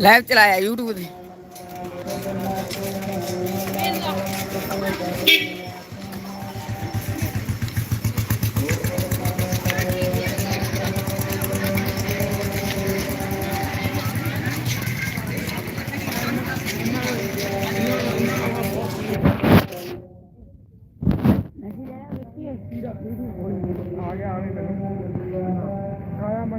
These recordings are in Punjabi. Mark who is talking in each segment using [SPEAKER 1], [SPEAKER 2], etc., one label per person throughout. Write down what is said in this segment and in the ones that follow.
[SPEAKER 1] ਲਾਈਵ ਚਲਾਇਆ YouTube ਤੇ
[SPEAKER 2] ਆ ਗਿਆ ਆਵੇ ਮੈਨੂੰ ਆਇਆ ਮੈਂ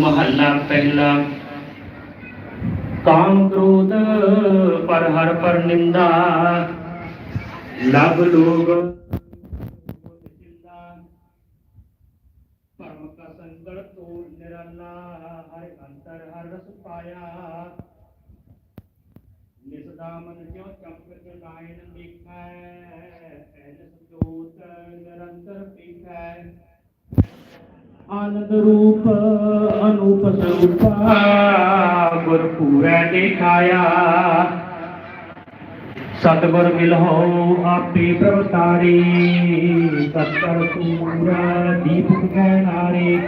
[SPEAKER 3] ਮਹੱਲਾ ਪਹਿਲਾ। ਕਾਮ ਕ੍ਰੋਧ ਪਰ ਹਰ ਪਰ ਨਿੰਦਾ। ਲਬ ਲੋਗ ਪਰਮ ਕਾ ਸੰਗਲ ਤੋੜ ਨਿਰਾਲਾ ਹਰਿ ਅੰਤਰ ਹਰ ਰਸ ਪਾਇਆ ਨਿਸਦਾਮਨ ਜਿਉ ਚੰਪਕ ਕੇ ਦੇਖੈ ਐਨਸ ਜੋਤ ਨਿਰੰਤਰ ਪੀਖੈ ਆਨੰਦ ਰੂਪ ਅਨੂਪ ਸਰੂਪਾ ਗੁਰ ਪੂਰੈ ਦੇਖਾਇਆ ਸਤਿਗੁਰ ਮਿਲਹੁ ਆਪੇ ਪ੍ਰਵਤਾਰੀ ਸਤਿਗੁਰ ਪੂਰਾ ਦੀਪਕ ਕਹਿ ਨਾਰੇ